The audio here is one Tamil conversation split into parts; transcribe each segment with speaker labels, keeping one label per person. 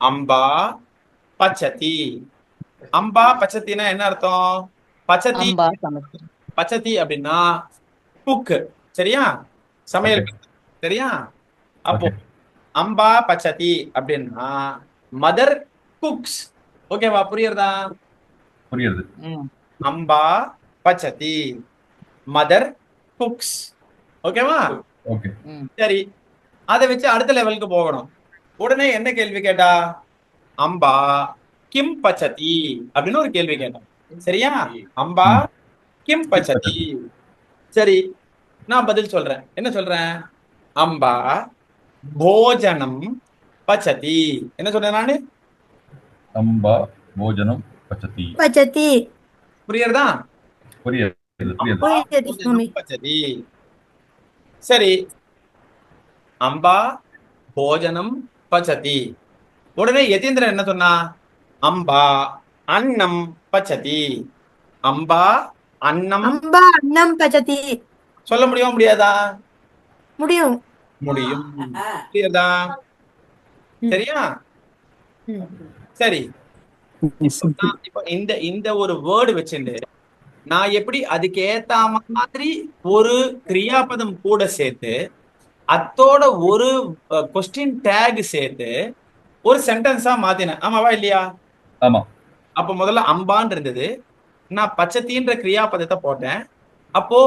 Speaker 1: அம்பா பச்சதி அம்பா பச்சத்தினா என்ன அர்த்தம்? பச்சதி பச்சதி அப்படின்னா குக் சரியா? சமையல் சரியா? அப்போ. அம்பா பச்சதி அப்படின்னா மதர் குக்ஸ் ஓகேவா புரியுறதா?
Speaker 2: புரியுது.
Speaker 3: ம்.
Speaker 1: அம்பா பச்சதி மதர் குக்ஸ் ஓகேவா சரி. அதை வச்சு அடுத்த லெவலுக்கு போகணும். உடனே என்ன கேள்வி கேட்டா? அம்பா கிம் பச்சதி அப்படின்னு ஒரு கேள்வி கேட்டோம். சரியா? அம்பா கிம் பச்சதி சரி நான் பதில் சொல்றேன். என்ன சொல்றேன்? அம்பா போஜனம் பச்சதி என்ன சொல்றேன் நானு?
Speaker 2: அம்பா போஜனம் பச்சதி
Speaker 4: பச்சதி
Speaker 1: புரியுறதா?
Speaker 2: புரியுது
Speaker 1: பச்சதி சரி அம்பா போஜனம் பச்சதி. உடனே யதீந்திரன் என்ன சொன்னா? அம்பா அன்னம் பச்சதி. அம்பா அன்னம்.
Speaker 4: அம்பா அன்னம் பச்சதி.
Speaker 1: சொல்ல முடியுமா முடியாதா?
Speaker 4: முடியும்.
Speaker 1: முடியும். புரியுதா? சரியா. சரி. இந்த இந்த ஒரு வேர்டு வச்சுட்டு நான் எப்படி அதுக்கு ஏத்த மாதிரி ஒரு கிரியாபதம் கூட சேர்த்து அத்தோட ஒரு கொஸ்டின் டேக் சேர்த்து ஒரு சென்டென்ஸா மாத்தினேன். ஆமாவா இல்லையா?
Speaker 2: ஆமா.
Speaker 1: அப்போ முதல்ல அம்பான் இருந்தது. நான் பச்சத்தின்ற கிரியாபதத்தை போட்டேன். அப்போ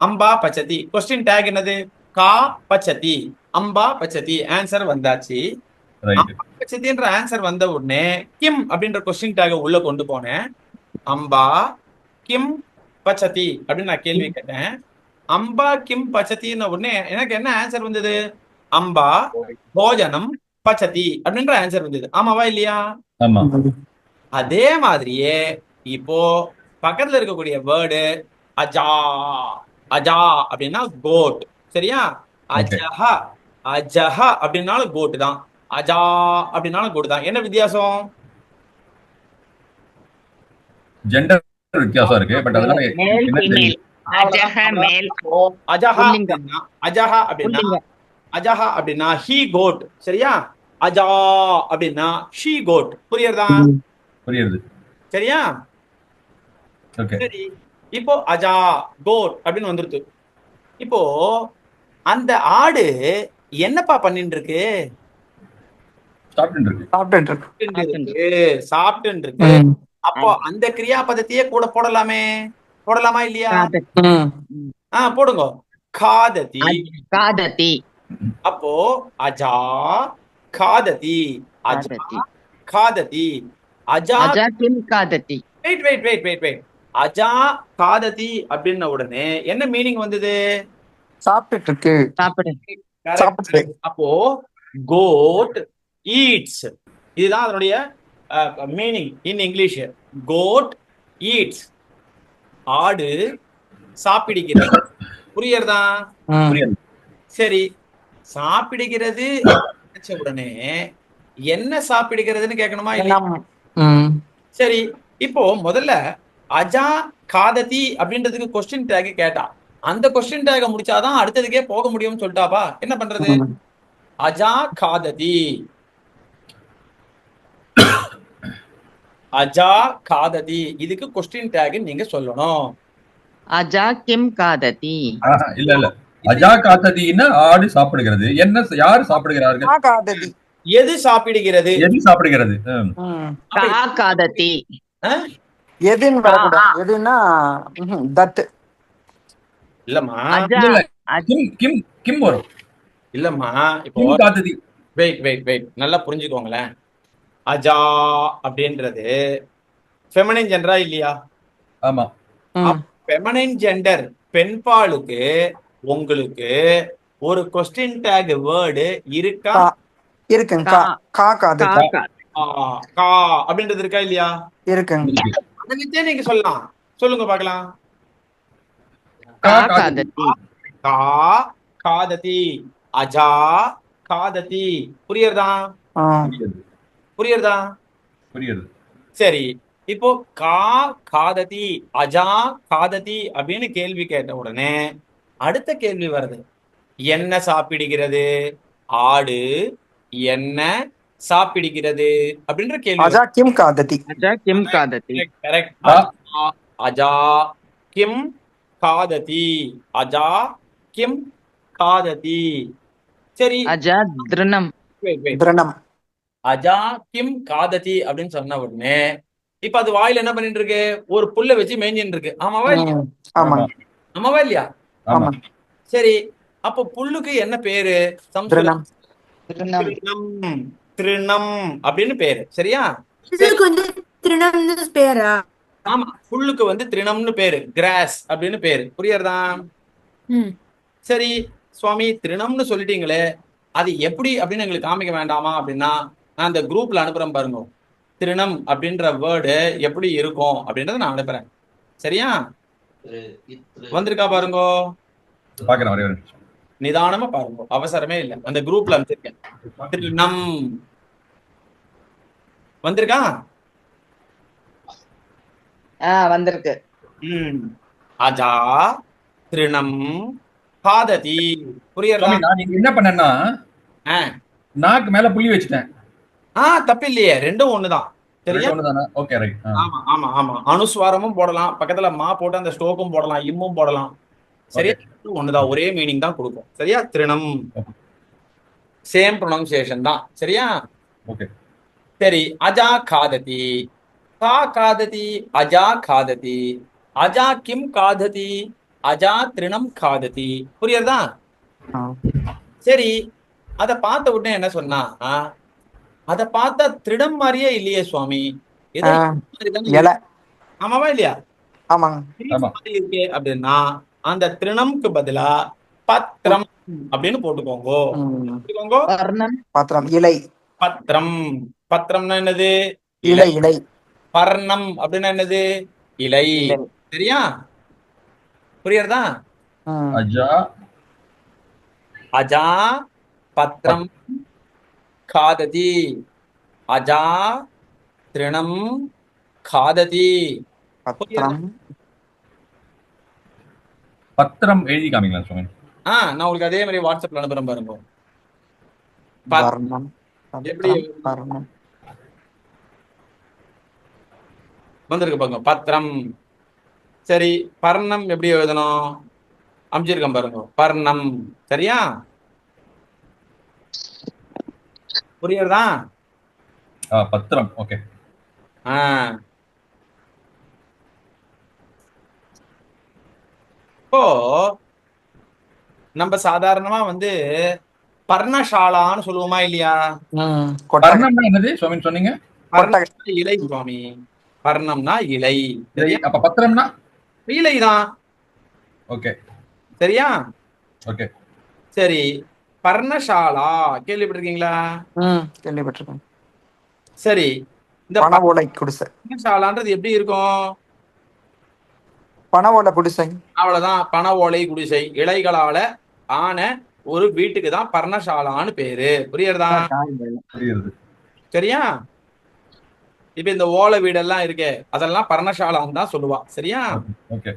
Speaker 1: அம்பா பச்சதி கொஸ்டின் டேக் என்னது? கா பச்சதி அம்பா பச்சதி ஆன்சர் வந்தாச்சு. பச்சதின்ற ஆன்சர் வந்த உடனே கிம் அப்படின்ற கொஸ்டின் டேக உள்ள கொண்டு போனேன். அம்பா கிம் பச்சதி அப்படின்னு நான் கேள்வி கேட்டேன். அம்பா கிம் பச்சதின்ன உடனே எனக்கு என்ன ஆன்சர் வந்தது? அம்பா போஜனம் பச்சதி அப்படின்ற ஆன்சர் வந்தது. ஆமாவா இல்லையா?
Speaker 2: ஆமா.
Speaker 1: அதே மாதிரியே இப்போ பக்கத்துல இருக்கக்கூடிய வேர்டு அஜா அஜா அப்படின்னா கோட் சரியா? அஜஹ அஜஹ அப்படின்னாலும் கோட் தான். அஜா அப்படின்னாலும் கோட் தான். என்ன வித்தியாசம்?
Speaker 2: ஜெண்டர் வித்தியாசம் இருக்கு பட் அதெல்லாம்
Speaker 3: மேல்
Speaker 2: என்ன
Speaker 3: ஃபீமேல்
Speaker 2: தெரியும்?
Speaker 3: அஜஹ மேல்
Speaker 1: அஜஹா
Speaker 3: புல்லிங்கம்.
Speaker 1: அப்படின்னா அஜஹா அப்படின்னா
Speaker 3: புல்லிங்கம்.
Speaker 1: அஜஹா அப்படின்னா ஹி கோட் சரியா? அஜா அப்படின்னா ஷீ கோட் புரியுறதா?
Speaker 2: புரியுது.
Speaker 1: சரியா?
Speaker 2: ஓகே.
Speaker 1: சரி இப்போ அஜா கோட் அப்படின்னு வந்துருது. இப்போ அந்த ஆடு என்னப்பா பண்ணிட்டு இருக்கு
Speaker 2: சாப்பிட்டு இருக்கு.
Speaker 1: அப்போ அந்த கிரியாபதத்தையே கூட போடலாமே. போடலாமா இல்லையா. ஆ போடுங்க. காததி.
Speaker 3: காதத்தி
Speaker 1: அப்போ அஜா காததி. அஜா காததி. அஜா
Speaker 3: கிம் காதத்தி
Speaker 1: wait wait wait wait wait Adha காததி அப்படின்ன உடனே என்ன மீனிங் வந்தது?
Speaker 5: சாப்பிட்டுட்டு. இருக்கு
Speaker 3: சாப்பிடு
Speaker 5: சாப்பிட்டு
Speaker 1: அப்போ கோட் ஈட்ஸ் இதுதான் அதனுடைய meaning in English goat eats ஆடு சாப்பிடுகிறது. புரியுறதா சரி. சாப்பிடுகிறது நினைச்ச உடனே என்ன சாப்பிடுகிறதுன்னு கேட்கணுமா.
Speaker 5: ம்.
Speaker 1: சரி. இப்போ முதல்ல அஜா காததி அப்படின்றதுக்கு கொஸ்டின் டேக் கேட்டா. அந்த கொஸ்டின் டேக முடிச்சாதான் அடுத்ததுக்கே போக முடியும்னு சொல்லிட்டாப்பா. என்ன பண்றது. அஜா காததி. அஜா காததி. இதுக்கு கொஸ்டின் டேக் நீங்க சொல்லணும்.
Speaker 3: அஜா கிம் காதத்தி
Speaker 2: ஆஹா, இல்ல இல்ல. அஜா காத்ததின்னா ஆடு சாப்பிடுகிறது. என்ன யார் சாப்பிடுகிறார்கள்?
Speaker 5: காததி.
Speaker 1: எது சாப்பிடுகிறது?
Speaker 2: எது சாப்பிடுகிறது? ம்.
Speaker 5: ம்.
Speaker 3: கா காதத்தி
Speaker 5: எதுன்னு வரக்கூடாது. எதுன்னா தட்
Speaker 1: இல்லம்மா.
Speaker 2: கிம் கிம் கிம் வரும்.
Speaker 1: இல்லம்மா. இப்போ வெயிட் வெயிட் வெயிட் நல்லா புரிஞ்சுக்கோங்களேன். அஜா அப்படின்றது ஃபெமனின் ஜெண்டரா இல்லையா?
Speaker 2: ஆமா.
Speaker 1: ஃபெமனின் ஜெண்டர் பெண்பாலுக்கு உங்களுக்கு ஒரு கொஸ்டின் டேக் வேர்டு இருக்கா.
Speaker 5: இருக்குங்க. கா. கா
Speaker 3: கா.
Speaker 1: அப்படின்றது இருக்கா இல்லையா?
Speaker 5: இருக்குங்க.
Speaker 1: அதை வச்சே நீங்க சொல்லலாம். சொல்லுங்க பார்க்கலாம்.
Speaker 3: கா
Speaker 2: கா
Speaker 3: காதத்தி
Speaker 1: கா காததி. அஜா காததி. புரியுறதா? புரியுறதா?
Speaker 2: புரியுது.
Speaker 1: சரி இப்போ கா காததி அஜா காததி அப்படின்னு கேள்வி கேட்ட உடனே அடுத்த கேள்வி வருது. என்ன சாப்பிடுகிறது? ஆடு என்ன சாப்பிடுகிறது? அப்படின்ற கேள்வி
Speaker 5: அஜா கிம் காததி.
Speaker 3: அஜா கிம் காததி.
Speaker 1: கரெக்ட் அஜா கிம் காததி. அஜா கிம் காததி. சரி. அஜா திருணம்.
Speaker 5: திருணம்.
Speaker 1: அஜா கிம் காததி அப்படின்னு சொன்ன உடனே இப்ப அது வாயில என்ன பண்ணிட்டு இருக்கு? ஒரு புல்ல வச்சு மேய்ஞ்சின்னு இருக்கு. ஆமாவா இல்லையா? ஆமாவா இல்லையா? சரி அப்ப புல்லுக்கு என்ன பேரு? சம்ஸ்கிருதம் அப்படின்னு பேரு. சரியா? ஆமா. புல்லுக்கு வந்து திருணம்னு பேரு. கிராஸ் அப்படின்னு பேரு. புரியறதா? சரி சுவாமி திருணம்னு சொல்லிட்டீங்களே அது எப்படி அப்படின்னு எங்களுக்கு காமிக்க வேண்டாமா அப்படின்னா நான் அந்த குரூப்ல அனுப்புறேன் பாருங்க. திருணம் அப்படின்ற வேர்டு எப்படி இருக்கும் அப்படின்றத நான் அனுப்புறேன். சரியா? வந்திருக்கா பாருங்க.
Speaker 2: பாக்குறேன்
Speaker 1: நிதானமா பாருங்க. அவசரமே இல்லை. அந்த குரூப்ல அனுப்பிச்சிருக்கேன். திருணம். வந்திருக்கா?
Speaker 3: ஆ வந்திருக்கு.
Speaker 1: ம். அஜா திருணம்.
Speaker 2: நான் இங்க என்ன பண்ணேன்னா. நாக்கு மேல புள்ளி வச்சுட்டேன்.
Speaker 1: ஆ தப்பில்லையே. ரெண்டும் ஒண்ணுதான். சரியா
Speaker 2: ஓகே ரைட்
Speaker 1: ஆமா ஆமா ஆமா. அனுஸ்வாரமும் போடலாம். பக்கத்துல மா போட்டு அந்த ஸ்டோக்கும் போடலாம். இம்மும் போடலாம். சரியா? ஒண்ணுதான். ஒரே மீனிங் தான் கொடுக்கும். சரியா? திருணம். சேம் ப்ரொனவுன்சியேஷன் தான். சரியா?
Speaker 2: ஓகே
Speaker 1: சரி. அஜா காததி. கா காததி அஜா காததி. அஜா கிம் காததி அஜா திருணம் காததி. புரியுறதா. சரி. அத பார்த்த உடனே என்ன சொன்னா? அத பார்த்தா திருடம் மாதிரியே இல்லையே சுவாமி. ஆமாவா இல்லையா? இருக்கே அப்படின்னா அந்த திருணம்க்கு பதிலா பத்திரம் அப்படின்னு போட்டுக்கோங்க.
Speaker 5: பாத்திரம் இலை.
Speaker 1: பத்திரம். பத்திரம்னா என்னது?
Speaker 5: இலை இலை.
Speaker 1: பர்ணம் அப்படின்னா என்னது? இலை. சரியா? புரியுறதா?
Speaker 2: அஜா.
Speaker 1: அஜா பத்திரம் காததி அஜா திருணம் காததி
Speaker 5: பத்திரம்
Speaker 2: பத்திரம் எழுதி காமிங்களா சுவாமி
Speaker 1: ஆ நான் உங்களுக்கு அதே மாதிரி வாட்ஸ்அப்ல அனுப்புறேன் பாருங்க
Speaker 5: வர்ணம்
Speaker 1: எப்படி?
Speaker 5: பத்திரம் வர்ணம்
Speaker 1: வந்திருக்கு பாருங்க பத்திரம் சரி பர்ணம் எப்படி எழுதணும் அமைச்சிருக்கேன் பாருங்க பர்ணம் சரியா புரியுறதா
Speaker 2: பத்திரம். ஓகே.
Speaker 1: ஆ. இப்போ நம்ம சாதாரணமா வந்து பர்ணசாலான்னு சொல்லுவோமா இல்லையா?
Speaker 2: என்னது? சுவாமி சொன்னீங்க.
Speaker 1: பர்ணம்னா இலை சுவாமி. பர்ணம்னா இலை. சரியா?
Speaker 2: அப்ப பத்திரம்னா?
Speaker 1: இலைதான்.
Speaker 2: ஓகே.
Speaker 1: சரியா?
Speaker 2: ஓகே.
Speaker 1: சரி. பர்ணசாலா. கேள்விப்பட்டிருக்கீங்களா?
Speaker 5: கேள்விப்பட்டிருக்கேன்.
Speaker 1: சரி இந்த
Speaker 5: பண ஓலை குடிசை.
Speaker 1: பர்ணசாலான்றது எப்படி இருக்கும்?
Speaker 5: பண ஓலை குடிசை.
Speaker 1: அவ்வளவுதான் பண ஓலை குடிசை. இலைகளால ஆன ஒரு வீட்டுக்கு தான் பர்ணசாலான்னு பேரு. புரியுறதா?
Speaker 2: புரியுது.
Speaker 1: சரியா? இப்ப இந்த ஓலை வீடெல்லாம் இருக்கே அதெல்லாம் பர்ணசாலான்னு தான் சொல்லுவா. சரியா?
Speaker 2: ஓகே.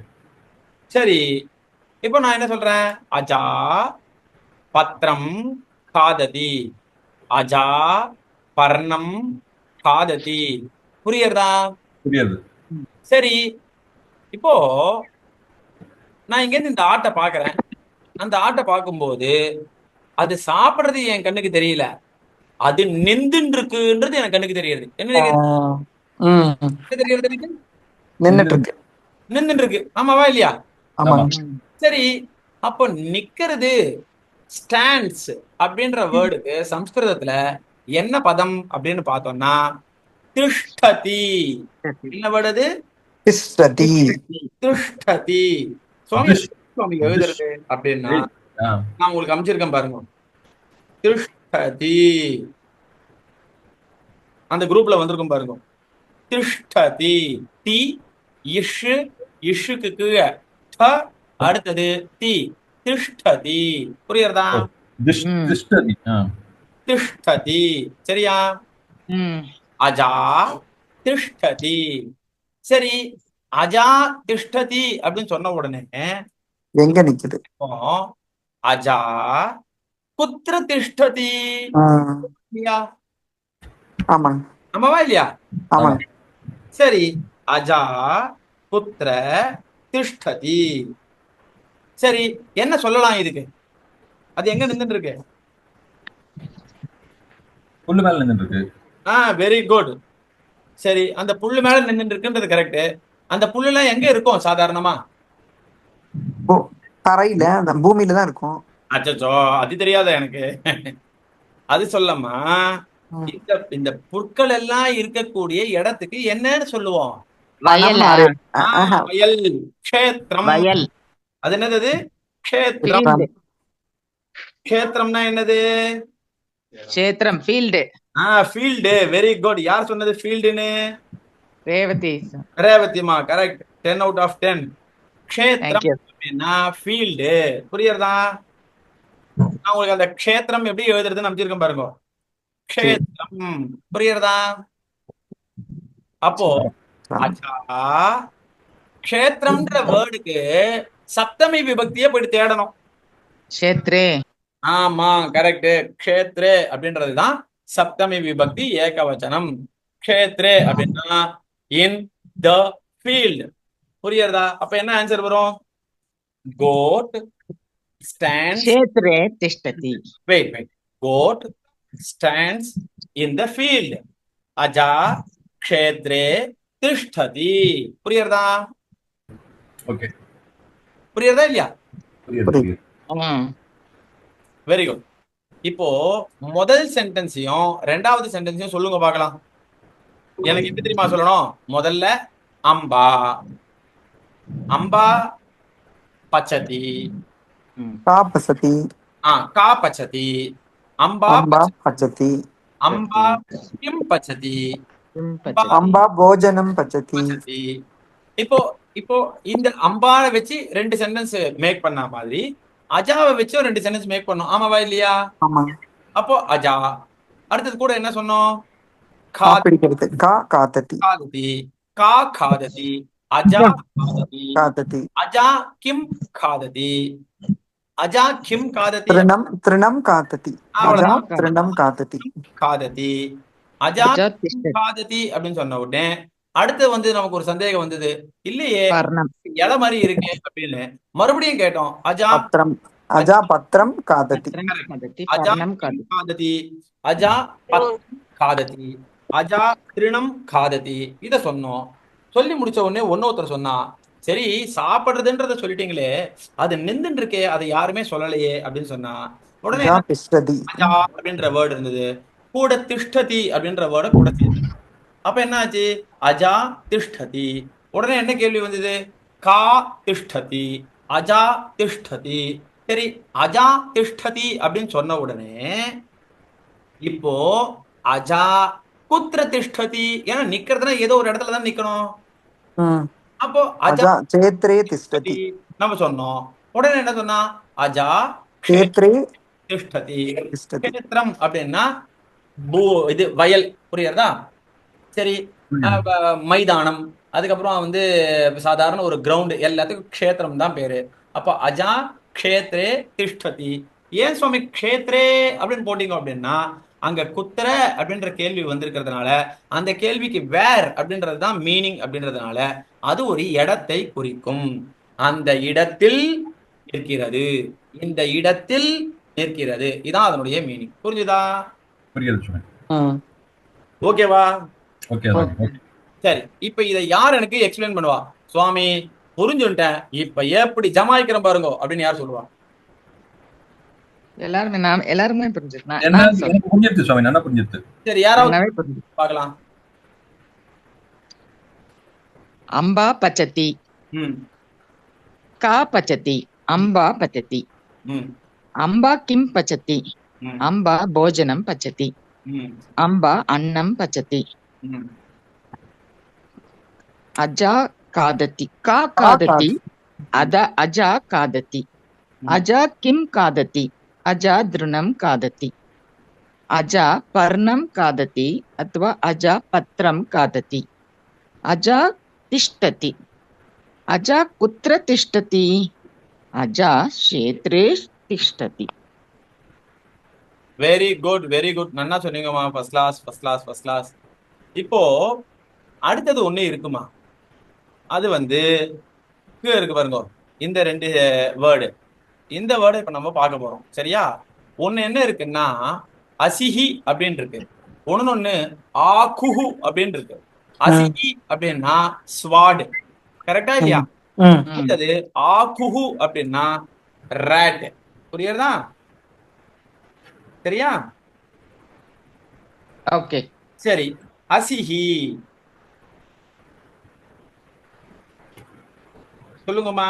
Speaker 1: சரி இப்போ நான் என்ன சொல்றேன்? அஜா பத்திரம் காததி. அஜா பர்ணம் காததி. புரியுறதா
Speaker 2: புரியுது.
Speaker 1: சரி இப்போ நான் இங்கேருந்து இந்த ஆட்டை பார்க்கறேன். அந்த ஆட்டை பார்க்கும்போது அது சாப்பிடுறது என் கண்ணுக்கு தெரியல. அது நிந்துன்னு இருக்குன்றது எனக்கு கண்ணுக்கு தெரியுது. என்ன தெரியுது?
Speaker 5: நின்னுட்டு இருக்கு
Speaker 1: நிந்துன்னு இருக்கு ஆமாவா இல்லையா? சரி அப்போ நிக்கிறது ஸ்டாண்ட்ஸ் அப்படின்ற வேர்டுக்கு சம்ஸ்கிருதத்துல என்ன பதம் அப்படின்னு பார்த்தோம்னா திஷ்டதி என்ன வேர்டு அது?
Speaker 5: திஷ்டதி
Speaker 1: திஷ்டதி சுவாமி சுவாமி எழுதுறது அப்படின்னா நான் உங்களுக்கு அமைச்சிருக்கேன் பாருங்க. திஷ்டதி அந்த குரூப்ல வந்திருக்கும் பாருங்க. திஷ்டதி தி இஷு இஷுக்கு கீழே ட அடுத்தது தி. திஷ்டதி புரியுறதா.
Speaker 2: திஷ்டதி ஆ,
Speaker 1: திஷ்டதி சரியா? அஜா திஷ்டதி சரி அஜா திஷ்டதி அப்படின்னு சொன்ன உடனே
Speaker 5: எங்க நிக்குது?
Speaker 1: அஜா குத்திர திஷ்டதி இல்லையா? ஆமாவா இல்லையா? சரி அஜா புத்திர திஷ்டதி சரி என்ன சொல்லலாம் இதுக்கு? அது எங்க நின்னுட்டு இருக்கு
Speaker 2: புல்லு மேல நின்று இருக்கு
Speaker 1: ஆ வெரி குட் சரி அந்த புல்லு மேல நின்னுட்டு இருக்குன்றது கரெக்ட் அந்த புல்லுலாம் எங்க இருக்கும் சாதாரணமா?
Speaker 5: ஓ தரையில அந்த பூமியில தான் இருக்கும்.
Speaker 1: அச்சச்சோ அது தெரியாத எனக்கு? அது சொல்லமா. இந்த இந்த புற்கள் எல்லாம் இருக்கக்கூடிய இடத்துக்கு என்னன்னு சொல்லுவோம்.
Speaker 3: வயலா.
Speaker 1: வயல் க்ஷேத்திரம்.
Speaker 3: வயல்.
Speaker 1: அது என்னது? க்ஷேத்திரம். க்ஷேத்திரம்னா என்னது?
Speaker 3: கஷேத்திரம் ஃபீல்டு.
Speaker 1: ஆ ஃபீல்டு. வெரி குட் யார் சொன்னது ஃபீல்டுன்னு?
Speaker 3: Revathi.
Speaker 1: ரேவதிமா correct ten out of ten க்ஷேத்திரம் ஃபீல்டு. புரியுறதா நான் உங்களுக்கு அந்த க்ஷேத்திரம் எப்படி எழுதுறதுன்னு அமைச்சிருக்கேன் பாருங்க. க்ஷேத்திரம். புரியுறதா? அப்போ அச்சா க்ஷேத்திரம்ன்ற வேர்டுக்கு சப்தமி விபக்தியை போயிட்டு தேடணும்.
Speaker 3: கஷேத்ரே.
Speaker 1: ஆமா கரெக்ட் க்ஷேத்ரே அப்படின்றதுதான் சப்தமி விபக்தி ஏகவச்சனம். க்ஷேத்ரே அப்படின்னா இன் த ஃபீல்ட் புரியுறதா? அப்ப என்ன ஆன்சர் வரும்? கோட் ஸ்டாண்ட்ஸ்
Speaker 3: கஷேத்ரே திஷ்டதி.
Speaker 1: wait wait. Goat stands in the field. aja kshetre tishtati புரியுறதா?
Speaker 2: ஓகே
Speaker 1: புரியுறதா இல்லையா? வெரி குட் இப்போ முதல் சென்டென்ஸையும் ரெண்டாவது சென்டென்ஸையும் சொல்லுங்க பார்க்கலாம். எனக்கு எப்படி தெரியுமா சொல்லணும்? முதல்ல அம்பா. அம்பா பச்சதி.
Speaker 5: காப்பசதி
Speaker 1: ஆ கா பச்சதி. அம்பா
Speaker 5: அம்பா பச்சதி.
Speaker 1: அம்பா கிம் பச்சதி.
Speaker 3: கிம் பச்சதி.
Speaker 5: அம்பா போஜனம் பச்சதி.
Speaker 1: பச்சதி. இப்போ இப்போ இந்த அம்பாவை வச்சு ரெண்டு சென்டென்ஸ் மேக் பண்ண மாதிரி அஜாவை வச்சு ரெண்டு சென்டென்ஸ் மேக் பண்ணோம். ஆமாவா இல்லையா? அப்போ அஜா அடுத்தது கூட என்ன சொன்னோம்?
Speaker 5: கா
Speaker 1: காததி கா காததி அஜா காததி
Speaker 5: காத்ததி
Speaker 1: அஜா கிம் காததி அஜா கிம் காததி
Speaker 5: திருணம் திருணம் அஜா காத்ததி
Speaker 1: காததி அஜா காததி அப்படின்னு சொன்ன உடனே அடுத்து வந்து நமக்கு ஒரு சந்தேகம் வந்தது இல்லையே இலை மாதிரி இருக்கு? அப்படின்னு மறுபடியும் கேட்டோம் அஜா
Speaker 5: அஜா பத்திரம் காததி.
Speaker 3: பத்ரம் காததி.
Speaker 1: அஜா
Speaker 3: காததி.
Speaker 1: அஜா காததி. அஜா திருணம் காததி. இத சொன்னோம். சொல்லி முடிச்ச உடனே ஒன்னொருத்தர் சொன்னா சரி சாப்பிடுறதுன்றத சொல்லிட்டீங்களே அது நின்றுட்டு இருக்கே அதை யாருமே சொல்லலையே அப்படின்னு சொன்னா உடனே
Speaker 5: அஜா
Speaker 1: அப்படின்ற வேர்டு இருந்தது. கூட திஷ்டதி அப்படின்ற வேர்டை கூட சேர்த்து அப்ப என்ன ஆச்சு அஜா திஷ்டதி. உடனே என்ன கேள்வி வந்தது? கா திஷ்டதி. அஜா திஷ்டதி. சரி அஜா திஷ்டதி அப்படின்னு சொன்ன உடனே இப்போ அஜா குத்திர திஷ்டதி ஏன்னா நிக்கிறதுனா ஏதோ ஒரு இடத்துல தான் நிக்கணும். அப்போ அஜா
Speaker 5: சேத்ரே திஷ்டதி.
Speaker 1: நம்ம சொன்னோம். உடனே என்ன சொன்னா? அஜா
Speaker 5: சேத்ரே
Speaker 1: திஷ்டதி. கஷேத்திரம் அப்படின்னா பூ இது வயல். புரியுறதா? சரி மைதானம் அதுக்கப்புறம் வந்து சாதாரண ஒரு கிரவுண்ட் எல்லாத்துக்கும் க்ஷேத்திரம் தான் பேரு. அப்போ அஜா க்ஷேத்ரே திஷ்டதி. ஏன் சுவாமி க்ஷேத்ரே அப்படின்னு போட்டீங்க அப்படின்னா அங்க குத்திர அப்படின்ற கேள்வி வந்திருக்கிறதுனால அந்த கேள்விக்கு வேர் அப்படின்றது தான் மீனிங் அப்படின்றதுனால அது ஒரு இடத்தை குறிக்கும். அந்த இடத்தில் இருக்கிறது இந்த இடத்தில் நிற்கிறது. இதான் அதனுடைய மீனிங் புரிஞ்சுதா?
Speaker 2: புரியுது.
Speaker 1: ஓகேவா
Speaker 2: ஓகே ஓகே
Speaker 1: சரி இப்ப இதை யார் எனக்கு எக்ஸ்பிளைன் பண்ணுவா? சுவாமி புரிஞ்சுட்டேன் இப்ப எப்படி ஜமாய்க்கிறேன் பாருங்க அப்படின்னு யார் சொல்லுவா?
Speaker 3: எல்லாருமே நான் எல்லாருமே புரிஞ்சிருக்கேன்
Speaker 2: புரிஞ்சிருச்சு சுவாமி? நல்லா புரிஞ்சிருச்சு.
Speaker 1: சரி யாராவது. பார்க்கலாம்.
Speaker 3: அம்பா பச்சதி
Speaker 1: ம்.
Speaker 3: கா பச்சதி அம்பா பச்சதி
Speaker 1: ம்.
Speaker 3: அம்பா கிம் பச்சதி
Speaker 1: ம்.
Speaker 3: அம்பா போஜனம் பச்சதி
Speaker 1: ம்.
Speaker 3: அம்பா அன்னம் பச்சதி
Speaker 1: ம்
Speaker 3: அஜா காததி கா
Speaker 5: கா
Speaker 3: காததி அத அஜா காததி அஜா கிம் காததி அஜா திருணம் காததி அஜா பர்ணம் காததி அथवा அஜா பத்ரம் காததி அஜா திஷ்டதி. அஜா குத்திர திஷ்டதி. அஜா க்ஷேத்ரே திஷ்டதி.
Speaker 1: வெரி குட் வெரி குட் நன்னா சொன்னீங்கம்மா. First class first class first class இப்போ அடுத்தது ஒண்ணு இருக்குமா? அது வந்து கீழே இருக்கு பாருங்க. இந்த ரெண்டு வேர்டு இந்த வேர்டை இப்ப நம்ம பார்க்க போறோம். சரியா? ஒண்ணு என்ன இருக்குன்னா அசிஹி அப்படின்னு இருக்கு ஒண்ணு ஒண்ணு ஆகுஹு அப்படின்னு இருக்கு அசிஹி அப்படின்னா ஸ்வாடு கரெக்டா இல்லையா அடுத்தது ஆகுஹு அப்படின்னா ரேட் புரியுறதா சரியா?
Speaker 3: ஓகே.
Speaker 1: சரி. அசிஹி. சொல்லுங்கம்மா.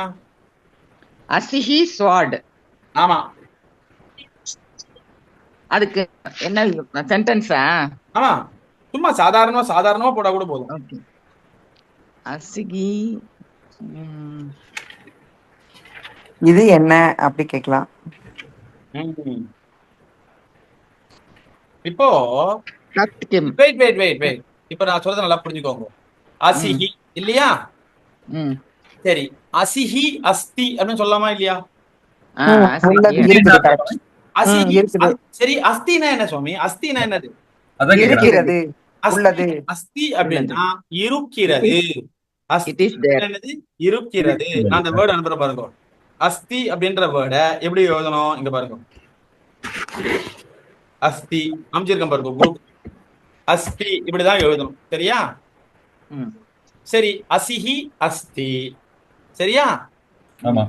Speaker 3: அசிஹி ஸ்வாட்.
Speaker 1: ஆமா.
Speaker 3: அதுக்கு என்ன சென்டென்ஸா
Speaker 1: ஆமா. சும்மா சாதாரணமா சாதாரணமா போட்டா கூட போதும்.
Speaker 3: அசிகி
Speaker 5: இது என்ன அப்படி கேட்கலாம்.
Speaker 1: இப்போ வெயிட் வெயிட் வெயிட் வெயிட் இப்போ நான் சொல்றதை நல்லா புரிஞ்சுக்கோங்க. அசிஹி இல்லையா?
Speaker 3: ம்.
Speaker 1: சரி. அசிஹி அஸ்தி அப்படின்னு சொல்லலாமா இல்லையா? சரி அஸ்தினா என்ன சுவாமி? அஸ்தினா என்னது?
Speaker 5: இருக்கிறது.
Speaker 1: அஸ்தி-
Speaker 5: உள்ளது.
Speaker 1: அஸ்தி அப்படின்னா இருக்கிறது. என்னது? இருக்கிறது. நான் அந்த வேர்டு அனுப்புற பாருங்க. அஸ்தி அப்படின்ற வேர்டை எப்படி எழுதணும்? இங்க பாருங்க. அஸ்தி அமைச்சிருக்கேன் பாருங்க. குரூப் அஸ்தி இப்படிதான் எழுதணும். சரியா. சரி அசிஹி அஸ்தி. சரியா?
Speaker 2: ஆமா.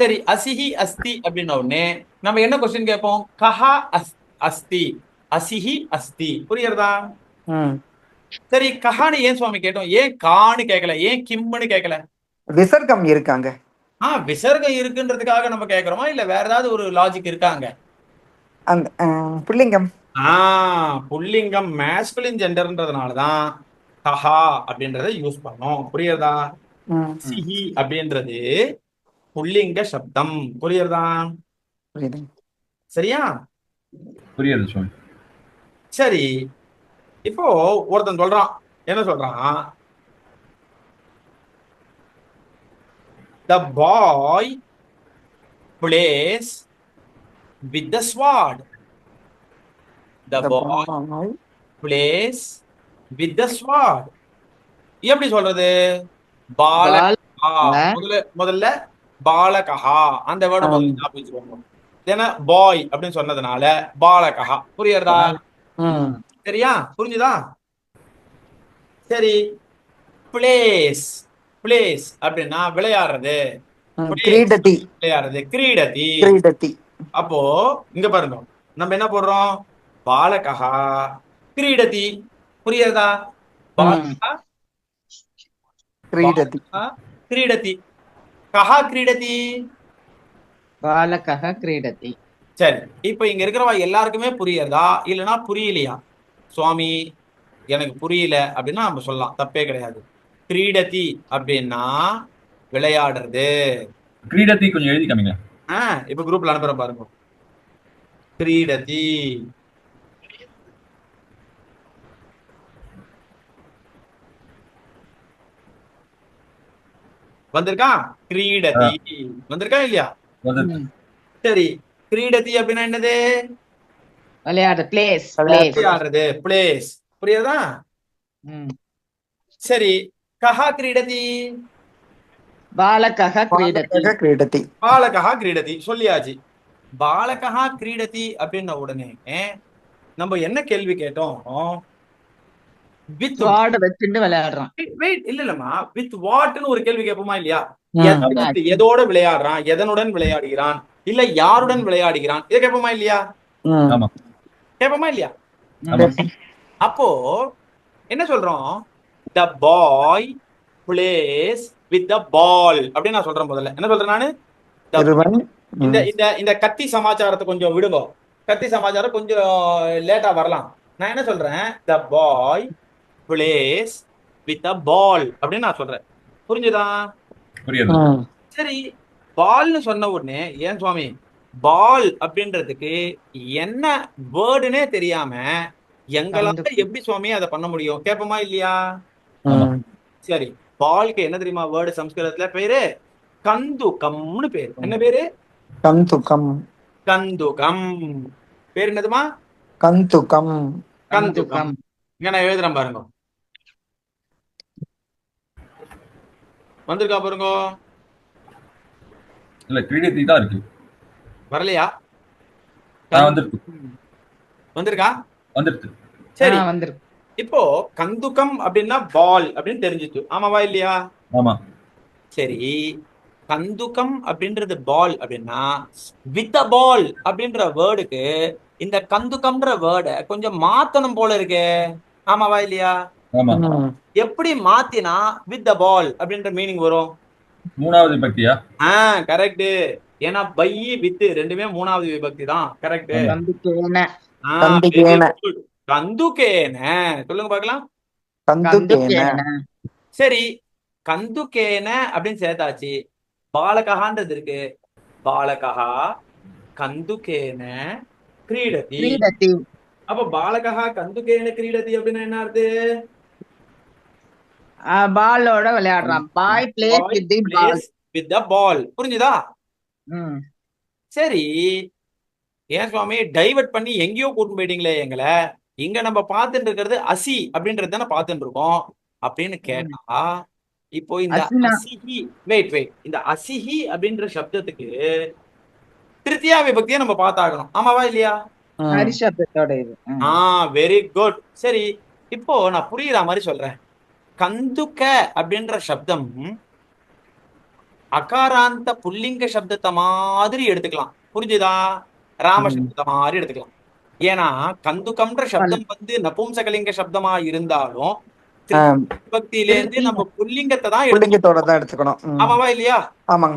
Speaker 1: சரி அசிஹி அஸ்தி அப்படின்ன உடனே நம்ம என்ன கொஸ்டின் கேட்போம்? கஹா அஸ் அஸ்தி. அசிஹி அஸ்தி. புரியுறதா சரி கஹான்னு ஏன் சுவாமி கேட்டோம்? ஏன் கான்னு கேட்கல? ஏன் கிம்னு கேட்கல?
Speaker 5: விசர்க்கம் இருக்காங்க.
Speaker 1: ஆ விசர்கம் இருக்குன்றதுக்காக நம்ம கேக்குறோமா இல்ல வேற ஏதாவது ஒரு லாஜிக் இருக்காங்க?
Speaker 5: அந்த அஹ், புல்லிங்கம்
Speaker 1: மேஸ்குலின் ஜெண்டர்ன்றதுனால தான் கஹா அப்படின்றத யூஸ் பண்ணோம். புரியுறதா? சிஹி அப்படின்றது புல்லிங்க சப்தம். புரியுறதா?
Speaker 5: புரியுது
Speaker 1: சரியா?
Speaker 2: புரியுது
Speaker 1: சரி இப்போ ஒருத்தன் சொல்றான். என்ன சொல்றான்? The boy plays with the swat the boy plays with the swat எப்படி சொல்றது? பால
Speaker 3: பால்
Speaker 1: முதல்ல முதல்ல பாலகஹா அந்த வேர்டை. முதல்ல ஞாபகம் வச்சுக்கோங்க ஏன்னா பாய் அப்படின்னு சொன்னதுனால பாலகஹா புரியுறதா? சரியா? புரிஞ்சுதா? சரி. பிளேஸ் பிளேஸ் அப்படின்னா விளையாடுறது. விளையாடுறது. கிரீடதி.
Speaker 5: கிரீடதி.
Speaker 1: அப்போ இங்க பாருங்க. நம்ம என்ன போடுறோம்? பாலகா கிரீடதி புரியுறதா பாலகா
Speaker 5: கிரீடதி
Speaker 1: கிரீடதி கஹா கிரீடதி
Speaker 3: பாலகः क्रीडति
Speaker 1: சரி இப்போ இங்க இருக்கிறவா எல்லாருக்குமே புரியுறதா இல்லைன்னா புரியலையா சுவாமி எனக்கு புரியல அப்படின்னா நம்ம சொல்லலாம் தப்பே கிடையாது கிரீடதி அப்படின்னா விளையாடுறது
Speaker 2: கிரீடத்தை கொஞ்சம் எழுதி காமிங்க
Speaker 1: ஆ இப்ப குரூப்ல அனுப்புறேன் பாருங்க கிரீடதி வந்திருக்கான் கிரீடதி. வந்திருக்கா இல்லையா? சரி கிரீடதி அப்படின்னா என்னது?
Speaker 3: விளையாடுறது பிளேஸ்
Speaker 1: விளையாடுறது பிளேஸ் புரியுதா? சரி கஹா கிரீடதி?
Speaker 3: பாலகஹ
Speaker 5: கிரீடதி. கிரீடதி.
Speaker 1: பாலகஹ கிரீடதி சொல்லியாச்சு. பாலகஹ கிரீடதி அப்படின்ன உடனே நம்ம என்ன கேள்வி கேட்டோம்? வித்
Speaker 3: ஸ்வாட் வச்சுட்டு விளையாடுறான்.
Speaker 1: வெயிட் இல்ல இல்லம்மா. வித் வாட்னு ஒரு கேள்வி கேட்போமா இல்லையா? எதோட விளையாடுறான்? எதனுடன் விளையாடுகிறான்? இல்ல யாருடன் விளையாடுகிறான்? இதை கேட்போமா இல்லையா?
Speaker 5: ம்.
Speaker 2: ஆமா.
Speaker 1: கேட்போமா இல்லையா? அப்போ என்ன சொல்றோம்? த பாய் பிளேஸ் வித் த பால் அப்படின்னு நான் சொல்றேன் முதல்ல. என்ன சொல்றேன் நானு? இந்த இந்த இந்த கத்தி சமாச்சாரத்தை கொஞ்சம் விடுங்க. கத்தி சமாச்சாரம் கொஞ்சம் லேட்டா வரலாம். நான் என்ன சொல்றேன்? த பாய் பிளேஸ் வித் அ பால் அப்படின்னு நான் சொல்றேன். புரிஞ்சுதா?
Speaker 2: புரியுது.
Speaker 1: சரி பால்னு சொன்ன உடனே ஏன் சுவாமி? பால் அப்படின்றதுக்கு என்ன வேர்டுனே தெரியாம எங்களால எப்படி சுவாமி அதை பண்ண முடியும்? கேட்போமா இல்லையா. சரி பால்க்கு என்ன தெரியுமா வேர்டு சம்ஸ்கிருதத்துல பேரு? கந்துகம்னு பேரு. என்ன பேரு?
Speaker 5: கம் துக்கம்
Speaker 1: கந்துகம் பேர் என்னதுமா?
Speaker 5: கந்துகம்
Speaker 1: கந்துகம் இங்க நான் எழுதுறேன் பாருங்க. வந்திருக்கா பாருங்க.
Speaker 2: இல்ல கிரீடத்தி தான் இருக்கு.
Speaker 1: வரலையா?
Speaker 2: நான் வந்துருக்கு.
Speaker 1: வந்திருக்கா?
Speaker 2: வந்துருக்கு.
Speaker 1: சரி.
Speaker 3: வந்திருக்கு.
Speaker 1: இப்போ கந்துகம் அப்படின்னா பால் அப்படின்னு தெரிஞ்சிச்சு. ஆமாவா இல்லையா?
Speaker 2: ஆமா.
Speaker 1: சரி. கந்துகம் அப்படின்றது பால் அப்படின்னா வித் அ பால் அப்படின்ற வேர்டுக்கு இந்த கந்துகம்ன்ற வேர்டை கொஞ்சம் மாத்தணும் போல இருக்கே. ஆமாவா இல்லையா. எப்படி மாத்தினா வித் த பால் அப்படின்ற மீனிங் வரும்?
Speaker 2: மூணாவது பக்தியா
Speaker 1: ஆ கரெக்ட் ஏன்னா பையி வித்து ரெண்டுமே மூணாவது விபக்தி தான். கரெக்ட்
Speaker 3: கந்துக்கேன
Speaker 5: கந்துகேன.
Speaker 1: சொல்லுங்க
Speaker 3: கந்துக்கேன
Speaker 1: சரி கந்துகேன அப்படின்னு சேர்த்தாச்சு. பாலகஹான்றது இருக்கு. பாலகஹா கந்துகேன கிரீடதி. அப்ப பாலகஹா கந்துகேன கிரீடதி அப்படின்னா என்ன அர்த்தம்?
Speaker 3: பாலோட விளையாடுறான். Boy plays with the ball
Speaker 1: with the ball புரிஞ்சுதா?
Speaker 3: ம்.
Speaker 1: சரி. ஏன் சுவாமி டைவர்ட் பண்ணி எங்கேயோ கூட்டு போயிட்டீங்களே எங்களை. இங்க நம்ம பார்த்துட்டு இருக்கிறது அசி அப்படின்றது தானே பார்த்துட்டு இருக்கோம். அப்படின்னு கேட்டா இப்போ இந்த. அசிஹி வெயிட் வெயிட் இந்த அசிஹி அப்படின்ற சப்தத்துக்கு திருத்தியா விபக்தியை நம்ம பார்த்தாகணும். ஆமாவா இல்லையா?
Speaker 5: ம்.
Speaker 3: ஹரிஷப்தத்தோட இது. ம்.
Speaker 1: ஆ வெரி குட் சரி இப்போ நான் புரியுற மாதிரி சொல்றேன். கந்துக்க அப்படின்ற சப்தம் அகாராந்த புல்லிங்க சப்தத்தை மாதிரி எடுத்துக்கலாம். புரிஞ்சுதா? ராம. சப்தத்தை மாதிரி எடுத்துக்கலாம். ஏன்னா கந்துக்கம்ன்ற சப்தம் வந்து நபும்சகலிங்க சப்தமா இருந்தாலும்
Speaker 5: ஆ,
Speaker 1: விபக்தியிலேருந்து நம்ம புல்லிங்கத்தை தான் எடுத்துக்கணும்
Speaker 5: புள்ளிங்கத்தோட தான் எடுத்துக்கணும்.
Speaker 1: ஆமாவா இல்லையா?
Speaker 5: ஆமாங்க.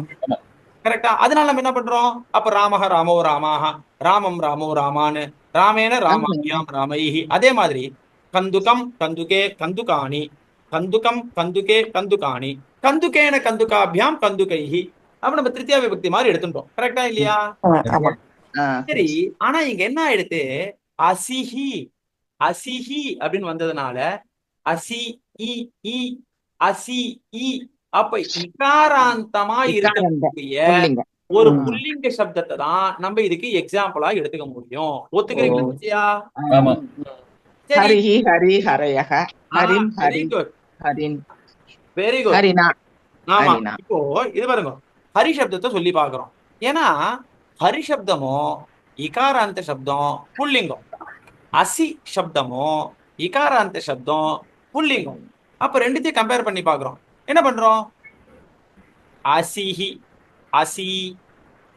Speaker 1: கரெக்டா. அதனால நம்ம என்ன பண்றோம்? அப்ப ராமஹ ராமோ ராமாஹ ராமம் ராமோ ராமான்னு ராமேன ராமாபியாம் ராமைஹி. அதே மாதிரி கந்துகம் கந்துகே கந்துகாணி கந்துகம் கந்துகே கந்துகாணி. கந்துகேன கந்துகாபியாம் கந்துகைஹி. அப்ப நம்ம திருத்தியா விபக்தி மாதிரி எடுத்துட்டோம். கரெக்டா இல்லையா? சரி ஆனா இங்க என்ன ஆயிடுத்து அசிஹி. அசிஹி அப்படின்னு வந்ததுனால அசி இ இ அசி இ. அப்ப இகாராந்தமா
Speaker 3: இகாராந்த.
Speaker 1: இருக்கக்கூடிய. ஒரு. புல்லிங்க சப்தத்தை தான் நம்ம இதுக்கு எக்ஸாம்பிளா எடுத்துக்க முடியும். ஒத்துக்கிறீங்களா. சரி.
Speaker 3: ஹரி ஹரயக ஹரிம் ஹரி ஹரின்.
Speaker 1: வெரி குட்
Speaker 3: ஹரினா.
Speaker 1: ஆமா. இப்போ இது பாருங்க. ஹரி சப்தத்தை சொல்லி பார்க்கிறோம். ஏன்னா ஹரி சப்தமோ இகாராந்த சப்தம் புல்லிங்கம். அசி சப்தமோ இகாராந்த சப்தம் புல்லிங்கம். அப்ப ரெண்டுத்தையும் கம்பேர் பண்ணி பார்க்கிறோம். என்ன பண்றோம்? அசிஹி அசி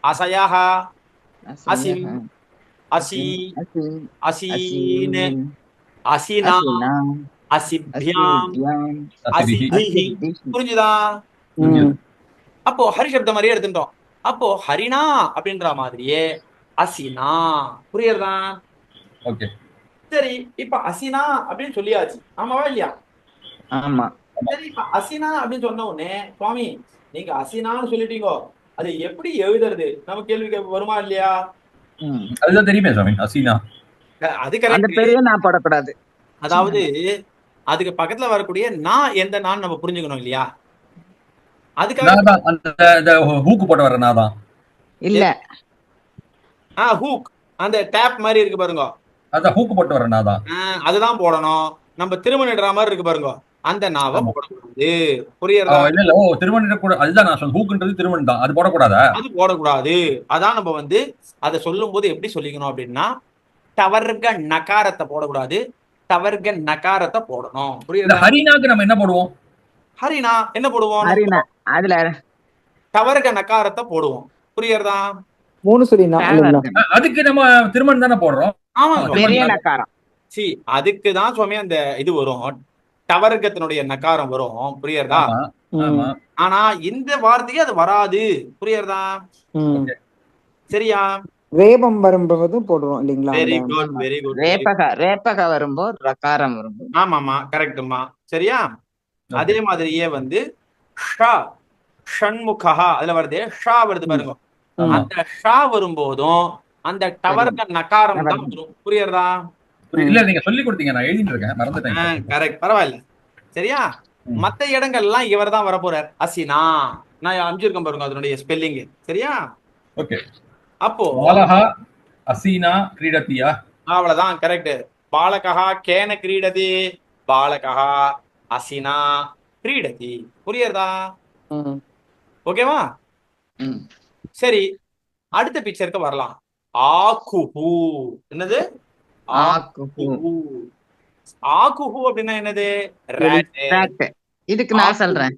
Speaker 1: அசிம். அசி
Speaker 3: அசிம்
Speaker 1: அசினா. அசினா. அசிப்யாம் புரிஞ்சுதா?
Speaker 5: ம்.
Speaker 1: அப்போ ஹரி சப்தம் மாதிரியே எடுத்துட்டோம் அப்போ ஹரினா அப்படின்ற மாதிரியே அசினா. புரியுறதா
Speaker 2: ஓகே.
Speaker 1: சரி இப்ப அசினா அப்படின்னு சொல்லியாச்சு. ஆமாவா இல்லையா?
Speaker 3: ஆமா.
Speaker 1: சரி இப்ப அசினா அப்படின்னு சொன்ன உடனே சுவாமி நீங்க அசினான்னு சொல்லிட்டீங்க. அது எப்படி எழுதுறது? நம்ம கேள்வி வருமா இல்லையா.
Speaker 2: அதுதான் தெரியுமே சாமி அசீனா.
Speaker 1: அது
Speaker 3: அந்த
Speaker 1: கரெக்ட்
Speaker 3: பெரிய நான் போடக்கூடாது.
Speaker 1: அதாவது அதுக்கு பக்கத்துல வரக்கூடிய நான் எந்த நான் நம்ம புரிஞ்சுக்கணும் இல்லையா? அதுக்காக
Speaker 2: ஹூக்கு போட்டு வர நான் தான்.
Speaker 3: இல்ல.
Speaker 1: ஆ ஹூக் அந்த டேப் மாதிரி இருக்கு பாருங்க.
Speaker 2: அதான் ஹூக்கு போட்டு வர நான் தான்.
Speaker 1: அதுதான் போடணும். நம்ம திருமணிடுற மாதிரி இருக்கு பாருங்க. அந்த நாவை. போடக்கூடாது. புரியுறதா?
Speaker 2: இல்ல இல்ல. ஓ திருமணம் கூட அதுதான் நான் சொன்ன ஹூக்குன்றது திருமணம் தான் அது போடக்கூடாதா?
Speaker 1: அது போடக்கூடாது. அதான் நம்ம வந்து அதை சொல்லும் போது எப்படி சொல்லிக்கணும் அப்படின்னா தவர்க நகாரத்தை போடக்கூடாது. தவர்க நகாரத்தை போடணும். புரியுதா?
Speaker 2: ஹரினாக்கு நம்ம என்ன போடுவோம்?
Speaker 1: ஹரினா என்ன போடுவோம்?
Speaker 3: ஹரினா அதுல
Speaker 1: தவர்க நகாரத்தை போடுவோம். புரியுறதா?
Speaker 5: மூணு சொல்லினா
Speaker 2: அதுக்கு நம்ம திருமணம் தானே போடுறோம்?
Speaker 1: ஆமாங்க.
Speaker 3: பெரிய நக்காரம்
Speaker 1: சி அதுக்கு தான் சுவாமி அந்த இது வரும். டவர்க்கத்தினுடைய நகாரம் வரும். புரியுறதா?
Speaker 2: ஆமா. ஆமா.
Speaker 1: ஆனா இந்த வார்த்தைக்கு அது வராது. புரியுறதா. சரியா?
Speaker 5: ரேபம் வரும்போது போடுவோம் இல்லைங்களா
Speaker 1: வெரி குட் வெரி குட்
Speaker 3: ரேப்பக ரேப்பக வரும்போது ரகாரம் வரும்போது.
Speaker 1: ஆமாமா கரெக்டுமா சரியா? அதே மாதிரியே வந்து ஷா ஷண்முகா அதுல வருது ஷா வருது பாருங்க. அந்த ஷா வரும்போதும் அந்த டவர்க நகாரம் தான் வரும். புரியுறதா.
Speaker 2: இல்ல நீங்க சொல்லி கொடுத்தீங்க நான் எழுதிட்டு இருக்கேன் மறந்துட்டேன்.
Speaker 1: கரெக்ட் பரவாயில்ல. சரியா. மத்த இடங்கள்லாம் இவர் தான் வரப்போறார். அசினா. நான் அனுப்பிச்சிருக்கேன் பாருங்க அதனுடைய ஸ்பெல்லிங் சரியா?
Speaker 2: ஓகே
Speaker 1: அப்போ
Speaker 2: பாலகா அசீனா கிரீடத்தியா?
Speaker 1: அவ்வளவுதான் கரெக்ட் பாலகா கேன கிரீடதி? பாலகா அசினா கிரீடதி. புரியுறதா. ஓகேவா. சரி அடுத்த பிக்சருக்கு வரலாம். ஆகுஹு என்னது?
Speaker 3: ஆக்குஹு.
Speaker 1: ஆகுஹு ஆகுஹு அப்படின்னா என்னது.
Speaker 3: இதுக்கு நான் சொல்றேன்.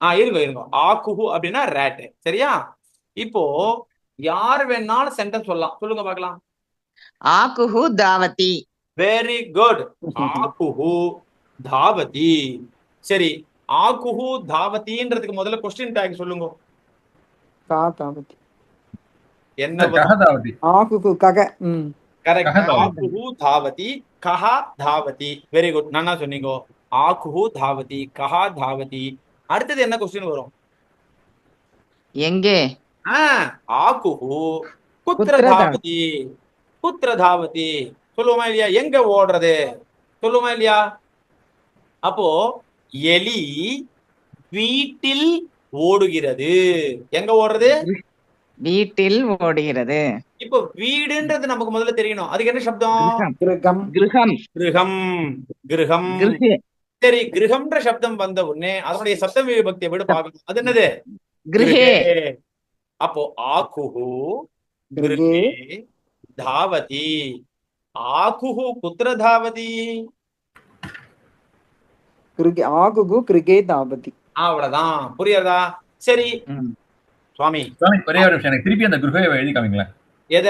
Speaker 1: ஆ இருங்க இருங்க. ஆகுஹு அப்படின்னா ரேட் சரியா? இப்போ யார் வேணாலும் சென்டென்ஸ் சொல்லலாம். சொல்லுங்க பார்க்கலாம்.
Speaker 3: ஆக்குஹு தாவதி.
Speaker 1: வெரி குட் ஆகுஹு தாவதி. சரி ஆகுஹு தாவதின்றதுக்கு முதல்ல கொஸ்டின் டேக் சொல்லுங்க.
Speaker 5: கா தாவதி.
Speaker 1: என்ன
Speaker 5: கக. ம்.
Speaker 1: கரெக்ட்
Speaker 2: தாவதி.
Speaker 1: ஆகுஹு தாவதி கஹா தாவதி. வெரி குட் நன்னா சொன்னீங்க. ஆகுஹு தாவதி கஹா தாவதி. அடுத்தது என்ன கொஸ்டின் வரும்?
Speaker 3: எங்கே?
Speaker 1: ஆகுஹு குத்திர தாவதி குத்திர தாவதி சொல்லுவோமா இல்லையா எங்க ஓடுறது சொல்லுவோமா இல்லையா அப்போ எலி வீட்டில் ஓடுகிறது எங்க ஓடுறது
Speaker 3: வீட்டில் ஓடுகிறது
Speaker 1: இப்போ வீடுன்றது நமக்கு முதல்ல தெரியணும் அதுக்கு என்ன சப்தம்
Speaker 3: கிருகம்.
Speaker 5: கிருகம்
Speaker 3: கிருகம்
Speaker 1: சரி கிரகம்ன்ற சப்தம் வந்த உடனே அதனுடைய சப்தம் விபக்தியை விட பார்க்கணும் அது என்னது
Speaker 3: கிருஹே.
Speaker 1: அப்போ ஆகுஹு தாவதி. ஆகுஹு குத்திர தாவதி.
Speaker 5: கிருகே ஆகுகு கிருகே தாவதி.
Speaker 1: அவ்வளவுதான். புரியுறதா? சரி. சுவாமி.
Speaker 2: சுவாமி ஒரே ஒரு விஷயம் எனக்கு திருப்பி அந்த குருகையை எழுதி காமிங்களேன்.
Speaker 1: எத?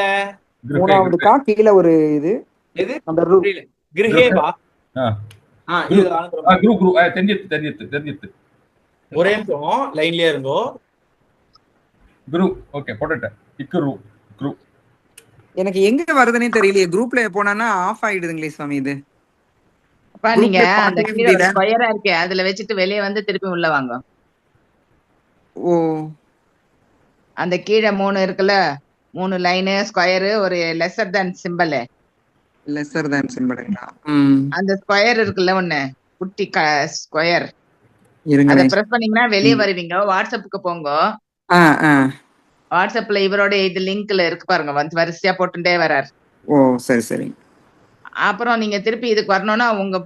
Speaker 5: மூணாவது கா கீழே ஒரு இது.
Speaker 1: எது?
Speaker 5: அந்த ரு.
Speaker 1: புரியல. கிரகேபா
Speaker 2: ஆ.
Speaker 1: ஆ, இது
Speaker 2: ஆ, குரு குரு. ஆ, தெரிஞ்சித்து தெரிஞ்சித்து தெரிஞ்சித்து
Speaker 1: ஒரே நிமிஷம். லைன்லயே இருங்கோ.
Speaker 2: குரு ஓகே போட்டுட்டேன். இக்குரு குரு
Speaker 5: எனக்கு எங்க வருதுன்னே தெரியலையே. குரூப்ல போனானா ஆஃப் ஆயிடுதுங்களே சுவாமி இது.
Speaker 3: அப்பா நீங்க அந்த. ஸ்கொயரா இருக்கே. அதுல வச்சுட்டு வெளியே வந்து திருப்பி உள்ள வாங்க.
Speaker 5: ஓ.
Speaker 3: அந்த கீழே மூணு இருக்குல்ல? மூணு லைனு ஸ்கொயரு ஒரு lesser than symbol
Speaker 5: lesser than சிம்படுங்களா ம்.
Speaker 3: அந்த ஸ்கொயர் இருக்குல்ல ஒண்ணு? குட்டி ஸ்கொயர் அத பிரஸ் பண்ணீங்கன்னா வெளியே வருவீங்க. வாட்ஸ்அப்புக்கு போங்க. வாட்ஸ்அப்ல இவரோட இது லிங்க்ல இருக்கு பாருங்க வந்து வரிசையா போட்டுட்டே வரார்.
Speaker 5: ஓ சரி சரி.
Speaker 3: அப்புறம் நீங்க திருப்பி இதுக்கு வரணும்னா உங்க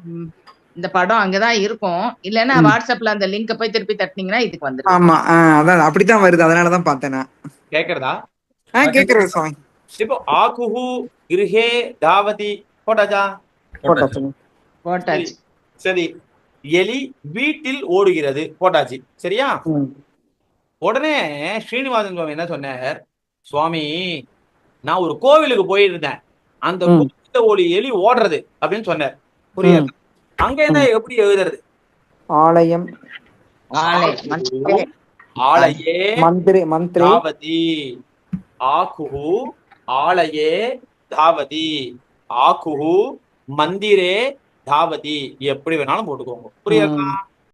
Speaker 3: இந்த படம் அங்கதான் இருக்கும். இல்லைன்னா. வாட்ஸ்அப்ல அந்த லிங்கை போய் திருப்பி தட்டினீங்கன்னா இதுக்கு வந்துடும்
Speaker 5: ஆமா அதான் அப்படித்தான் வருது. அதனாலதான் பார்த்தேன் நான்.
Speaker 1: கேக்குறதா?
Speaker 5: ஆ கேக்குறேன் சுவாமி.
Speaker 1: இப்போ ஆகுஹு கிரகே தாவதி போட்டாச்சா?
Speaker 2: போட்டாச்சு.
Speaker 5: போட்டாச்சு.
Speaker 1: சரி எலி வீட்டில் ஓடுகிறது போட்டாச்சு. சரியா. உடனே ஸ்ரீனிவாசன் சுவாமி என்ன சொன்னார்? சுவாமி நான் ஒரு கோவிலுக்கு போயிருந்தேன். அந்த. கோவில ஒரு எலி ஓடுறது அப்படின்னு சொன்னார். புரியுது? அங்க என்ன எப்படி எழுதுறது?
Speaker 5: ஆலயம்.
Speaker 1: ஆலயே
Speaker 5: மந்திரி மந்திரி.
Speaker 1: தாவதி. ஆகுஹு ஆலயே தாவதி. ஆகுஹு மந்திரே தாவதி. எப்படி வேணாலும் போட்டுக்கோங்க. புரியுதா.